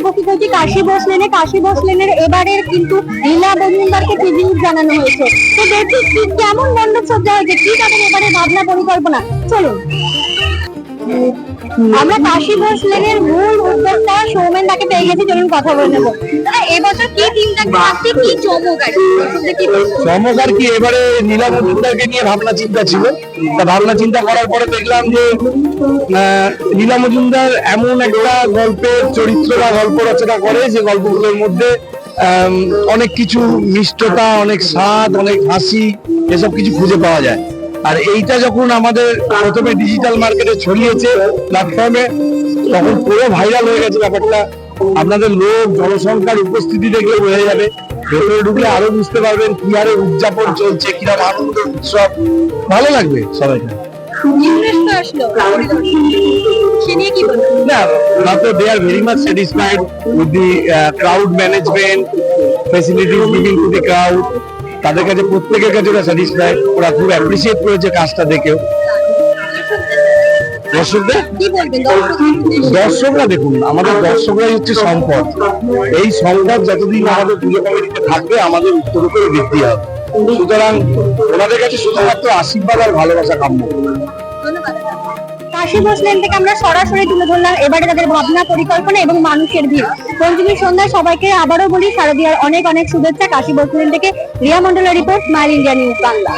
উপস্থিত হয়েছি কাশী বোস লেনে। কাশী বোস লেনের এবারের কিন্তু লীলা মজুমদারকে ট্রিবিউট জানানো হয়েছে। তো দেখি কি কেমন মণ্ডপ সজ্জা হয়েছে কি তাদের এবারে ভাবনা পরিকল্পনা। চলুন। আমরা ঘোষ লেনের মূল উদ্যোক্তা সৌমেন পেয়ে গেছি, চলুন কথা বলে নেব। এবছর কি থাকছে কি চমক আর কি? এবারে নীলা মজুমদারকে নিয়ে ভাবনা চিন্তা ছিল। তা ভাবনা চিন্তা করার পরে দেখলাম যে নীলা মজুমদার এমন একটা গল্পের চরিত্র বা গল্প রচনা করে, যে গল্পগুলোর মধ্যে অনেক কিছু মিষ্টতা, অনেক স্বাদ, অনেক হাসি, এসব কিছু খুঁজে পাওয়া যায়। আর এইটা যখন আমাদের প্রথমে ডিজিটাল মার্কেটে ছড়িয়েছে প্ল্যাটফর্মে তখন পুরো ভাইরাল হয়ে গেছে ব্যাপারটা। আপনাদের লোক, জনসংখ্যার উপস্থিতি দেখলে বোঝা যাবে। ভেতরে ঢুকলে আরও বুঝতে পারবেন কি হারে উদযাপন চলছে কীরকম আনন্দ, উৎসব। ভালো লাগবে সবাইকে। Very crowd management facilities giving to the crowd তাদের কাছে প্রত্যেকের কাছে ওরা স্যাটিসফাইড ওরা খুব অ্যাপ্রিসিয়েট করেছে কাজটা দেখেও। দর্শকদের? দর্শকরা দেখুন আমাদের দর্শকরাই হচ্ছে সম্পদ। এই সম্পদ যতদিন আমাদের পুজো কমিটিতে থাকবে আমাদের উত্তর উপরে বৃদ্ধি হবে। সুতরাং ওনাদের কাছে শুধুমাত্র আশীর্বাদ আর ভালোবাসা কাম্য। ধন্যবাদ কাশী ঘোষ লেন থেকে আমরা সরাসরি তুলে ধরলাম। এবারে তাদের ভাবনা, পরিকল্পনা এবং মানুষের ভিড়। পঞ্চমীর সন্ধ্যায় সবাইকে আবারও বলি, শারদীয়ার অনেক অনেক শুভেচ্ছা। কাশী ঘোষ লেন থেকে রিয়া মন্ডলের report smile India news Bangla